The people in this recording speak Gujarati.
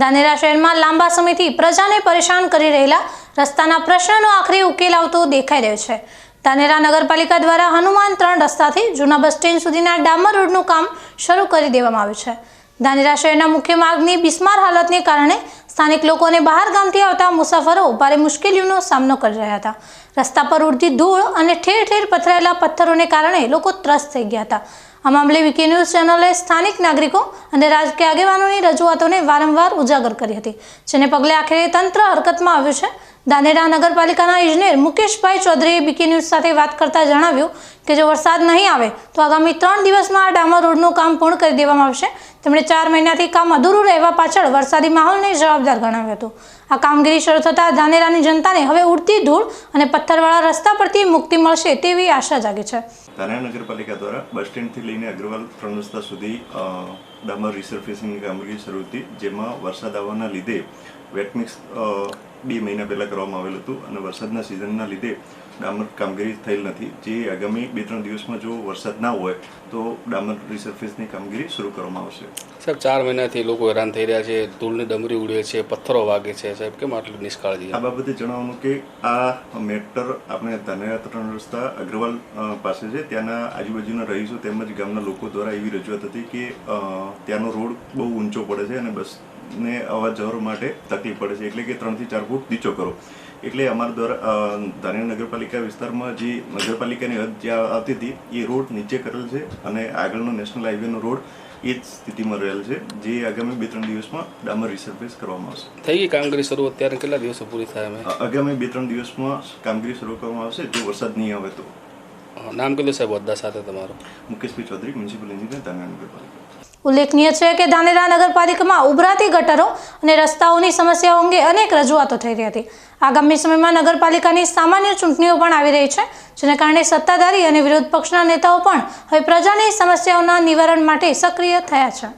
ધાનેરા શહેરમાં લાંબા સમયથી પ્રજાને પરેશાન કરી રહેલા રસ્તાના પ્રશ્નનો આખરી ઉકેલ આવતો દેખાઈ રહ્યો છે. ધાનેરા નગરપાલિકા દ્વારા હનુમાન ત્રણ રસ્તાથી જૂના બસ સ્ટેન્ડ સુધીના ડામર રોડનું કામ શરૂ કરી દેવામાં આવ્યું છે. ધાનેરા શહેરના મુખ્ય માર્ગની બિસ્માર હાલતને કારણે સ્થાનિક લોકોને બહાર ગામથી આવતા મુસાફરો ભારે મુશ્કેલીઓનો સામનો કરી રહ્યા હતા. રસ્તા પર ઉડતી ધૂળ અને ઠેર ઠેર પથરાયેલા પથ્થરોને કારણે લોકો ત્રસ્ત થઈ ગયા હતા. આ મામલે વીકે ન્યૂઝ ચેનલે સ્થાનિક નાગરિકો અને રાજકીય આગેવાનોની રજૂઆતોને વારંવાર ઉજાગર કરી હતી, જેને પગલે આખરે તંત્ર હરકતમાં આવ્યું છે ધાનેરા નગરપાલિકાના ઇજનેર મુકેશભાઈ ચૌધરીએ બીકે ન્યૂઝ સાથે વાત કરતા જણાવ્યું કે જો વરસાદ નહીં આવે, તો આગામી ત્રણ દિવસમાં આ ડામર રોડનું કામ પૂર્ણ કરી દેવામાં આવશે. તેમણે ચાર મહિનાથી કામ અધૂરું રહેવા પાછળ વરસાદી માહોલને જવાબદાર ગણાવ્યું હતું. આ કામગીરી શરૂ થતાં ધાનેરાની જનતાને હવે ઉડતી ધૂળ અને પથ્થરવાળા રસ્તા પરથી મુક્તિ મળશે તેવી આશા જાગી છે. ધાનેરા નગરપાલિકા દ્વારા બસ સ્ટેન્ડથી લઈને અગ્રવાલ ત્રણ રસ્તા સુધી ડામર રિસર્ફેસિંગની કામગીરી શરૂ હતી, જેમાં વરસાદ આવવાના લીધે વેટમિક્સ બે મહિના પહેલાં કરવામાં આવેલું હતું અને વરસાદના સિઝનના લીધે ડામર કામગીરી થયેલ નથી. જે આગામી બે ત્રણ દિવસમાં જો વરસાદ ના હોય તો ડામર રિસર્ફેસની કામગીરી શરૂ કરવામાં આવશે. સાહેબ ચાર મહિનાથી લોકો હેરાન થઈ રહ્યા છે ધૂળની ડમરી ઉડે છે પથ્થરો વાગે છે. સાહેબ કેમ આટલી નિષ્કાળજી? આ બાબતે જણાવવાનું કે આ મેટર આપણે ધાનેરા ત્રણ રસ્તા અગ્રવાલ પાસે છે. ત્યાંના આજુબાજુના રહીશો તેમજ ગામના લોકો દ્વારા એવી રજૂઆત હતી કે ત્યાંનો રોડ બહુ ઊંચો પડે છે અને બસને અવર જવર માટે તકલીફ પડે છે. એટલે કે ત્રણથી ચાર ફૂટ નીચો કરો. એટલે અમારા દ્વારા ધાનેરા નગરપાલિકા વિસ્તારમાં જે નગરપાલિકાની હદ જ્યાં આવતી હતી એ રોડ નીચે કરેલ છે અને આગળનો નેશનલ હાઈવેનો રોડ એ જ સ્થિતિમાં રહેલ છે જે આગામી બે ત્રણ દિવસમાં ડામર રિસર્ફેસ કરવામાં આવશે. થઈ ગઈ કામગીરી શરૂ અત્યારે કેટલા દિવસો પૂરી થાય આગામી બે ત્રણ દિવસમાં કામગીરી શરૂ કરવામાં આવશે જો વરસાદ નહીં આવે તો. નામ કેટલું સાહેબ હોદ્દા સાથે તમારું. મુકેશભાઈ ચૌધરી મ્યુનિસિપલ એન્જિનિયર ધાનેરા નગરપાલિકા. ઉલ્લેખનીય છે કે ધાનેરા નગરપાલિકામાં ઉભરાતી ગટરો અને રસ્તાઓની સમસ્યાઓ અંગે અનેક રજૂઆતો થઈ રહી હતી. આગામી સમયમાં નગરપાલિકાની સામાન્ય ચૂંટણીઓ પણ આવી રહી છે જેને કારણે સત્તાધારી અને વિરોધ પક્ષના નેતાઓ પણ હવે પ્રજાની સમસ્યાઓના નિવારણ માટે સક્રિય થયા છે.